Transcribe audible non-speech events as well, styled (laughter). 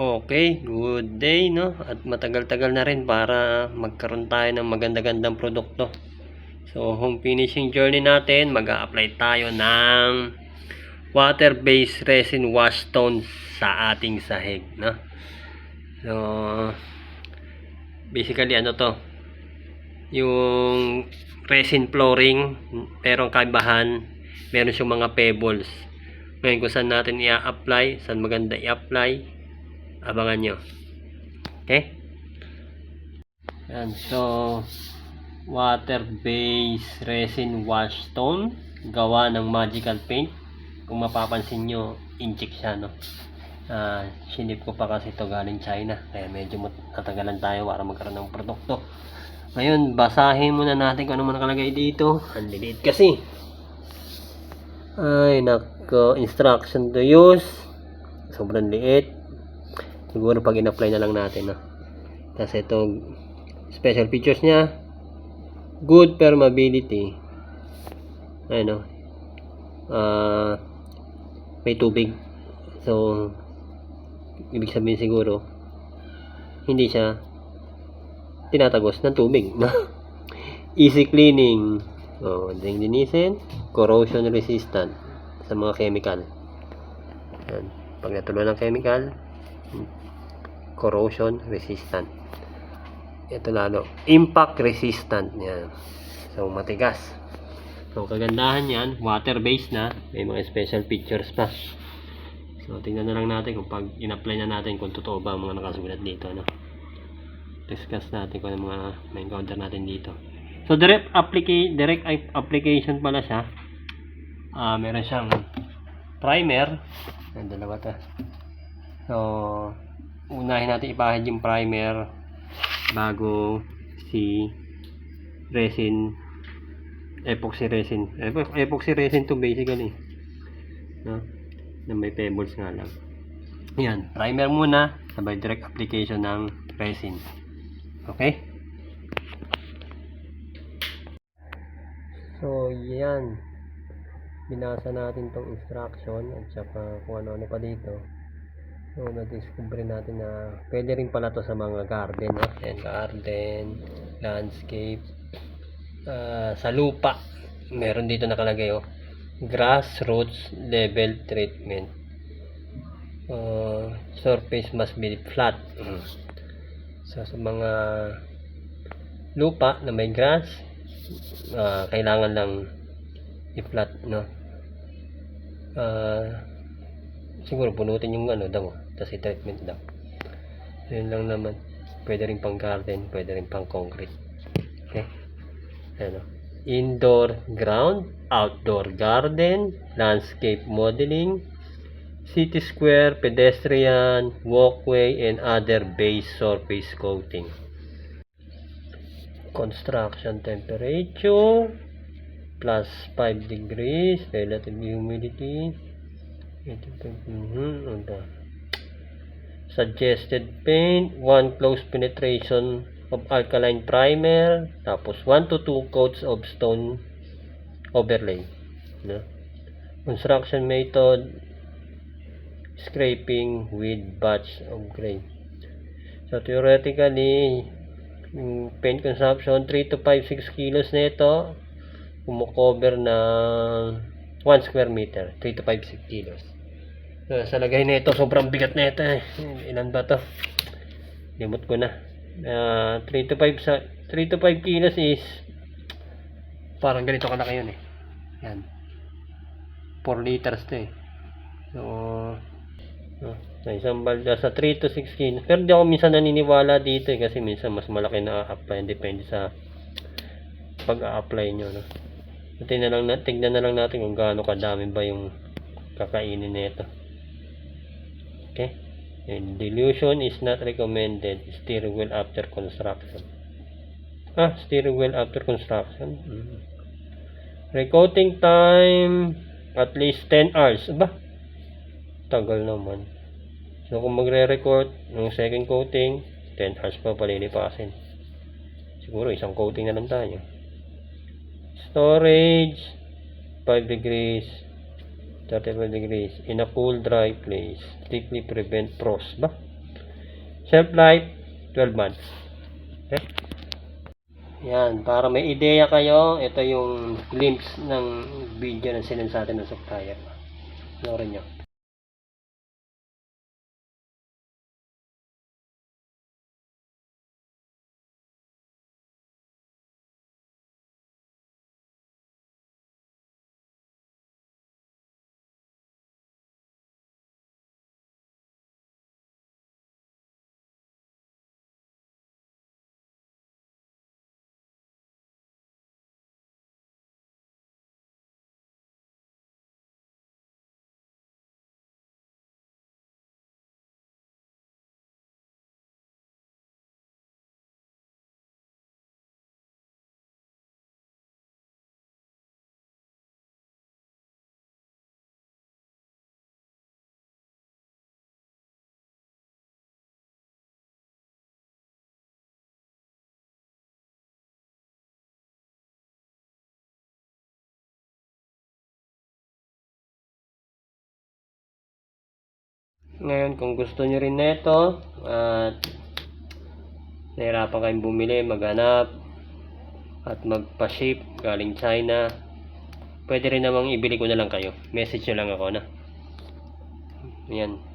Okay, good day, no? At matagal-tagal na rin para magkaroon tayo ng maganda-gandang produkto. So, home finishing journey natin, mag apply tayo ng water-based resin wash stone sa ating sahig, no? So, basically ano to? Yung resin flooring, pero ang kaibahan, meron siyang mga pebbles. Ngayon kung saan natin i-apply, saan maganda i-apply, abangan nyo. Okay? Yan, so, water-based resin wash stone, gawa ng magical paint. Kung mapapansin nyo, inchik siya, no? Ah, sinip ko pa kasi ito galing China. Kaya medyo natagalan tayo para magkaroon ng produkto. Ngayon, basahin muna natin kung ano man nakalagay dito. Ang liliit kasi. Ay, nako. Instruction to use. Sobrang liit. Siguro pag in-apply na lang natin, no? Kasi ito, special features niya, good permeability. Ayun, no? Ah, may tubig. So, ibig sabihin siguro, hindi siya tinatagos ng tubig, no? (laughs) Easy cleaning. Oh, ding linisin. Corrosion resistant sa mga chemical. Yan. Pag natuloy ng chemical, corrosion resistant. Ito lalo, impact resistant. Yan. So, matigas. So, kagandahan yan, water-based na. May mga special features pa. So, tingnan na lang natin kung pag in-apply na natin kung totoo ba ang mga nakasulat dito. No? Discuss natin kung ano mga ma-encounter natin dito. So, direct, applica direct application pala siya. Ah, meron siyang primer. Ang dalawa to. So, unahin natin ipahid yung primer bago si resin epoxy resin. Epo- epoxy resin to basically no? na may pebbles nga lang. Yan primer muna sabay direct application ng resin. Okay? So yan. Binasa natin tong instruction at saka kung ano-ano pa dito So, na-discover natin na pwede rin pala to sa mga garden, no? And garden, landscape, ah, sa lupa. Meron dito nakalagay, oh. Grassroots level treatment. Uh, surface must be flat. Mm. So, sa mga lupa na may grass, ah, kailangan lang i-flat, no? Ah, siguro punutin yung ano daw tapos i-treatment daw. Yun lang naman. Pwede rin pang garden pwede rin pang concrete. Okay? Ano indoor ground outdoor garden landscape modeling city square pedestrian walkway and other base surface coating. Construction temperature plus 5 degrees relative humidity. Mhm, ano ba? Suggested paint, one close penetration of alkaline primer, tapos 1 to 2 coats of stone overlay. No? Construction method, scraping with batch of grain. So theoretically, yung paint consumption 3 to 5 6 kilos nito kumocover ng 1 square meter, 3 to 5 kilos. So, sa lagay na ito, sobrang bigat na ito eh. Ilan ba to? Limot ko na. Ah, 3 to 5 sa 3 to 5 kilos is parang ganito kalaki yun eh. Yan. 4 liters to eh. So, no, sa isang balda sa 3 to 6 kilos. Pero di ako minsan naniniwala dito eh kasi minsan mas malaki na apply depende sa pag-a-apply nyo no. Tingnan, lang, na- tingnan na lang natin kung gaano kadami ba yung kakainin nito. Okay? And dilution is not recommended. Steering wheel after construction. Ah, steering wheel after construction. Mm. Recoating time at least 10 hours. Ba? Tagal naman. So kung magre-record ng second coating, 10 hours pa palilipasin. Siguro isang coating na lang tayo. Storage 5 degrees 35 degrees in a cool dry place strictly prevent frost ba Shelf life, 12 months. Okay? Yan, para may ideya kayo, ito yung glimpse ng video na sinend sa atin ng supplier. Panoorin nyo. Ngayon, kung gusto nyo rin neto, at nahirapan kayong bumili, maghanap, at magpa-ship galing China, pwede rin namang ibili ko na lang kayo. Message nyo lang ako na. Yan.